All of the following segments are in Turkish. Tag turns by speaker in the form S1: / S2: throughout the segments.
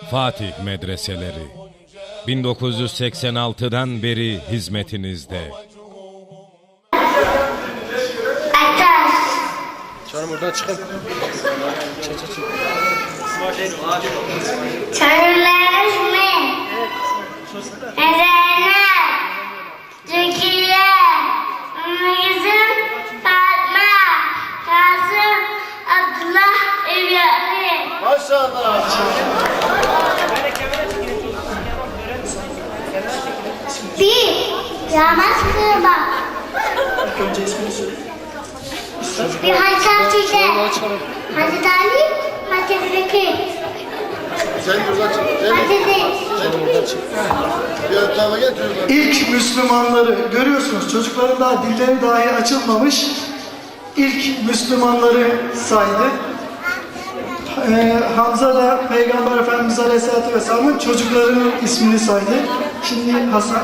S1: Fatih Medreseleri 1986'dan beri hizmetinizde.
S2: Ateş.
S3: Canım buradan çıkın. Çek çek çek.
S2: Çözüleşme. Erenler. Türkiye. Mızım. Fatma. Kasım. Abdullah. İbrahim.
S4: Maşallah.
S2: Yamaç kırma.
S3: Önce ismini söyle.
S2: Bir.
S3: Vallahi çıkarım.
S2: Hacı Talip. Hacı Fikri.
S4: Sen buradan çık. Sen.
S3: Buradan çık.
S4: bir tarafa gel.
S5: İlk Müslümanları görüyorsunuz. Çocukların daha dilleri dahi açılmamış. İlk Müslümanları saydı. Ee, Hamza da Peygamber Efendimiz Aleyhisselatü Vesselam'ın çocuklarının ismini saydı. Şimdi Hasan.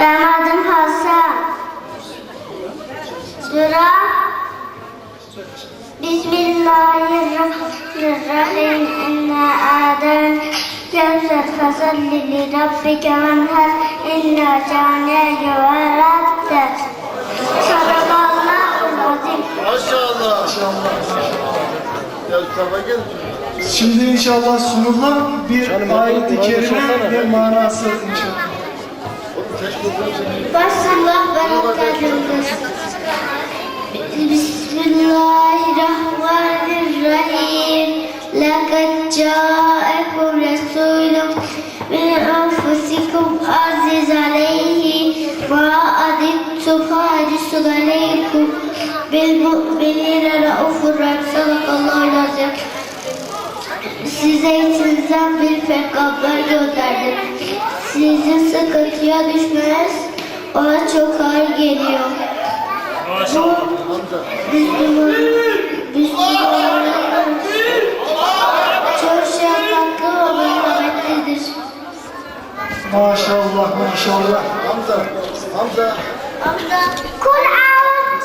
S2: Benim adım Hasan. Sıra Bismillahirrahmanirrahim. İnna aden Kevser fasalli li rabbike venher İnna câne'ye verattet. Sadakallahul azim.
S4: Maşallah. Gel tarafa gel.
S5: Şimdi inşallah sunulan bir ayet-i kerime ve manası inşallah.
S2: Bismillahirrahmanirrahim. Lekad ca'ekum resulüm min enfusikum aziz aleyhi ma adittum hadisun aleykum bil mu'minine raufur rahim. Sadakallahu azim. Size içinizden bir peygamber gönderdim. Sizin sıkıntıya düşmeniz ona çok ağır geliyor. Bu Müslüman, Müslümanların çok şefkatli ve merhametlidir.
S5: Maşallah maşallah.
S4: Hamza. Hamza.
S2: Kur'an.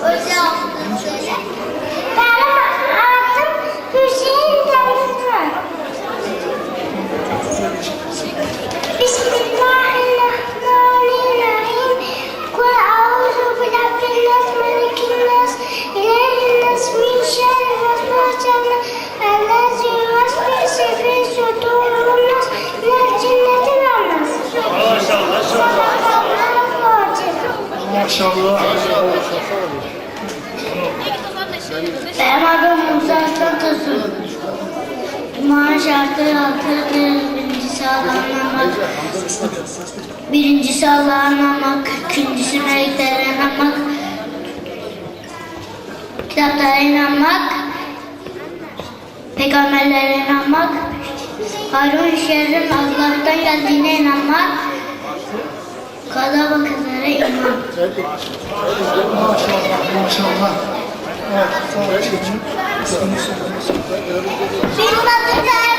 S2: Hocam. Birincisi Allah'ı anlamak. Birincisi anlamak. İkincisi meleklere inanmak. Kitaplara inanmak. Peygamberlere inanmak. Harun şerrin Allah'tan geldiğine inanmak. Kaza bakımlara iman.
S5: Maşallah maşallah. Evet, ismini söyle.
S2: Bir bakacaksa bir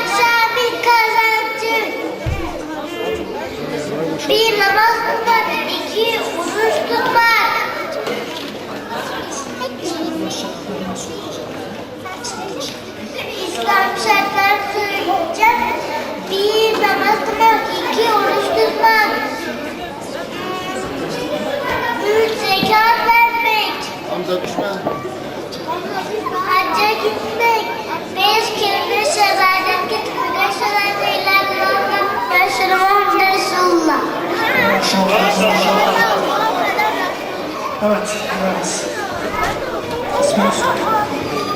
S5: Evet, evet. İsmini söyle.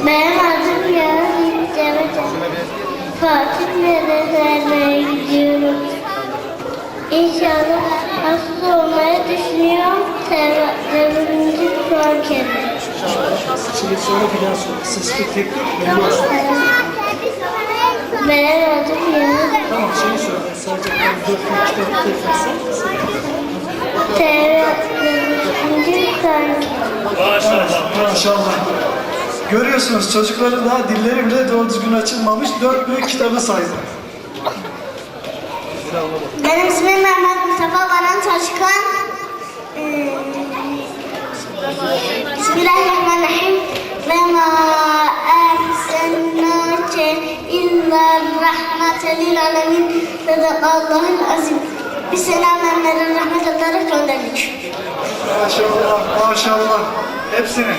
S2: Benim adım Yağız Demet Fatih Medreselerine gidiyorum. İnşallah hasta olmayı düşünüyorum. Devrimci Türkiye'de.
S5: Şimdi söyle bir daha söyle. Sesli tek tek.
S2: Benim adım Yağız
S5: Tamam şeyi söyle.
S2: Türkiye.
S5: Maşallah. Görüyorsunuz çocukların daha dilleri bile doğru düzgün açılmamış. Dört büyük kitabı saydı.
S2: Benim ismim Mehmet Mustafa Baran Taşkan. Ee, Bismillahirrahmanirrahim. Murselin alemin. Sadakallahul azim. Biz alemlerin rahmet olarak gönderdik.
S5: Maşallah, maşallah. Hepsini.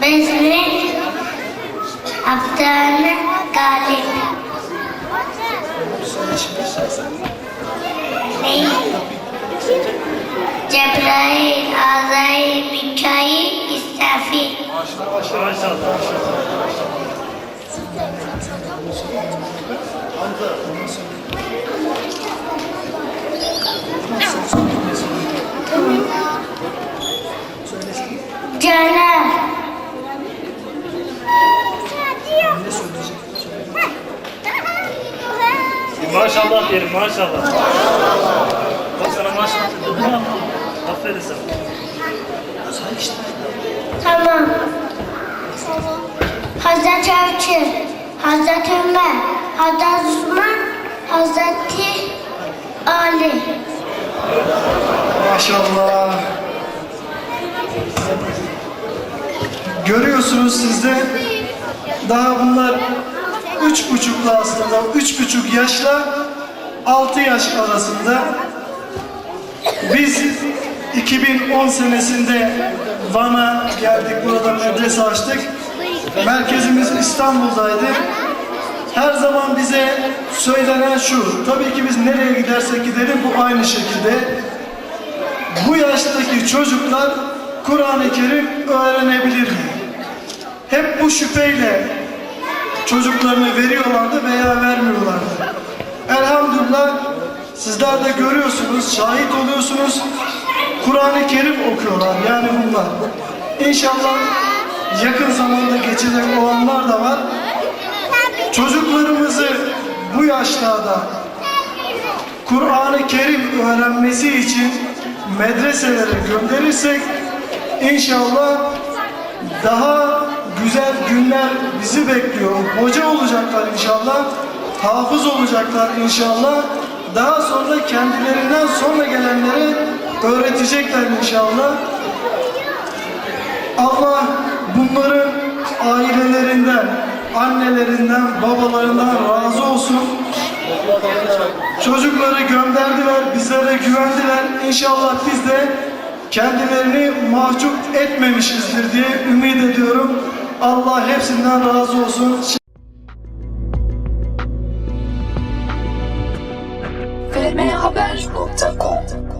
S2: Seni Abdane Galip. Caner.
S6: Maşallah diyelim maşallah. Bak sana maşallah dedim. Aferin sana.
S2: Tamam. Hazreti Avcı, Hazreti Ömer, Hazreti Osman, Hazreti Ali.
S5: Maşallah. Görüyorsunuz siz de daha bunlar üç buçukla aslında üç buçuk yaşla altı yaş arasında biz 2010 senesinde Van'a geldik burada medrese açtık merkezimiz İstanbul'daydı her zaman bize söylenen şu tabii ki biz nereye gidersek gidelim bu aynı şekilde bu yaştaki çocuklar Kur'an-ı Kerim öğrenebilir mi? Hep bu şüpheyle çocuklarını veriyorlardı veya vermiyorlardı. Elhamdülillah sizler de görüyorsunuz, şahit oluyorsunuz. Kur'an-ı Kerim okuyorlar yani bunlar. İnşallah yakın zamanda geçecek olanlar da var. Çocuklarımızı bu yaşlarda Kur'an-ı Kerim öğrenmesi için medreselere gönderirsek inşallah daha güzel günler bizi bekliyor. Hoca olacaklar inşallah, hafız olacaklar inşallah. Daha sonra kendilerinden sonra gelenlere öğretecekler inşallah. Allah bunların ailelerinden, annelerinden, babalarından razı olsun. Çocukları gönderdiler, bizlere güvendiler. İnşallah biz de kendilerini mahcup etmemişizdir diye ümit ediyorum. Allah hepsinden razı olsun.
S7: fmhaber.com